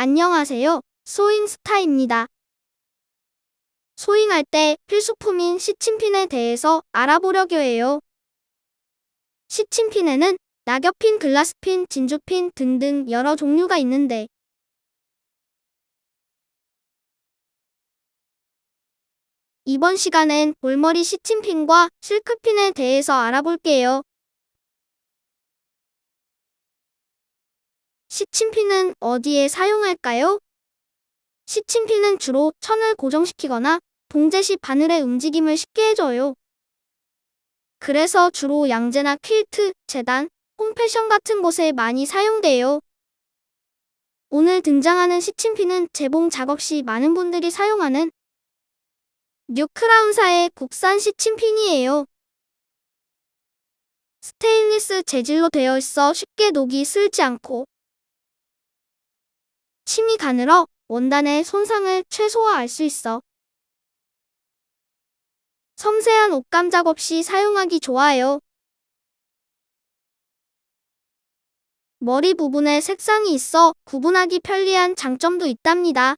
안녕하세요. 소잉스타입니다. 소잉할 때 필수품인 시침핀에 대해서 알아보려고 해요. 시침핀에는 낙엽핀, 글라스핀, 진주핀 등등 여러 종류가 있는데 이번 시간엔 볼머리 시침핀과 실크핀에 대해서 알아볼게요. 시침핀은 어디에 사용할까요? 시침핀은 주로 천을 고정시키거나 봉제 시 바늘의 움직임을 쉽게 해줘요. 그래서 주로 양재나 퀼트, 재단, 홈패션 같은 곳에 많이 사용돼요. 오늘 등장하는 시침핀은 재봉 작업 시 많은 분들이 사용하는 뉴크라운사의 국산 시침핀이에요. 스테인리스 재질로 되어 있어 쉽게 녹이 슬지 않고 침이 가늘어 원단의 손상을 최소화할 수 있어. 섬세한 옷감 작업 시 사용하기 좋아요. 머리 부분에 색상이 있어 구분하기 편리한 장점도 있답니다.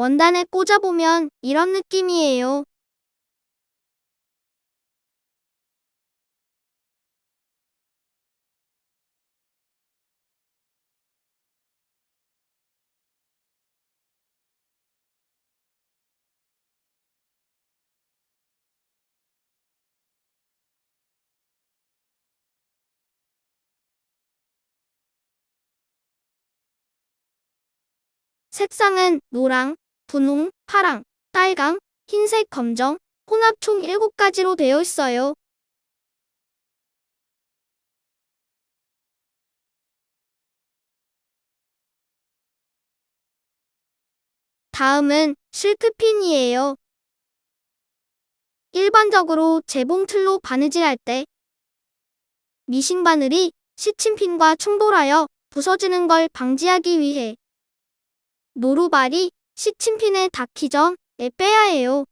원단에 꽂아보면 이런 느낌이에요. 색상은 노랑, 분홍, 파랑, 빨강, 흰색, 검정, 혼합 총 7가지로 되어 있어요. 다음은 실크핀이에요. 일반적으로 재봉 틀로 바느질할 때 미싱 바늘이 시침핀과 충돌하여 부서지는 걸 방지하기 위해 노루발이 시침핀에 닿기 전에 빼야 해요.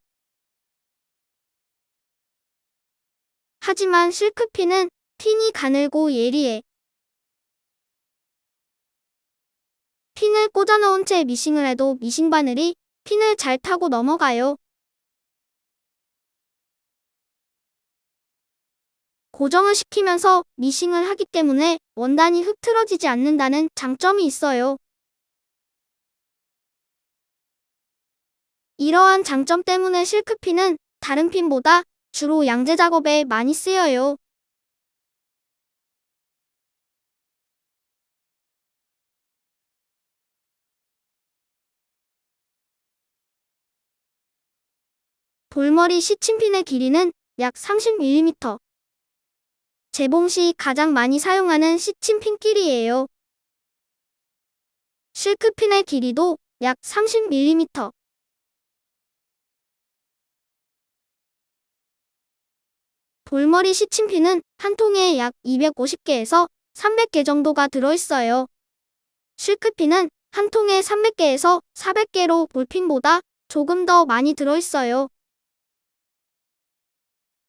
하지만 실크핀은 핀이 가늘고 예리해. 핀을 꽂아놓은 채 미싱을 해도 미싱 바늘이 핀을 잘 타고 넘어가요. 고정을 시키면서 미싱을 하기 때문에 원단이 흐트러지지 않는다는 장점이 있어요. 이러한 장점 때문에 실크핀은 다른 핀보다 주로 양재 작업에 많이 쓰여요. 볼머리 시침핀의 길이는 약 30mm. 재봉 시 가장 많이 사용하는 시침핀 길이에요. 실크핀의 길이도 약 30mm. 볼머리 시침핀은 한 통에 약 250개에서 300개 정도가 들어있어요. 실크핀은 한 통에 300개에서 400개로 볼핀보다 조금 더 많이 들어있어요.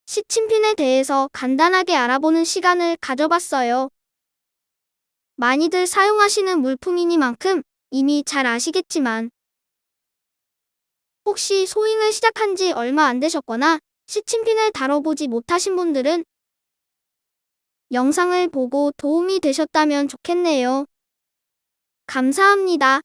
시침핀에 대해서 간단하게 알아보는 시간을 가져봤어요. 많이들 사용하시는 물품이니만큼 이미 잘 아시겠지만 혹시 소잉을 시작한 지 얼마 안 되셨거나 시침핀을 다뤄보지 못하신 분들은 영상을 보고 도움이 되셨다면 좋겠네요. 감사합니다.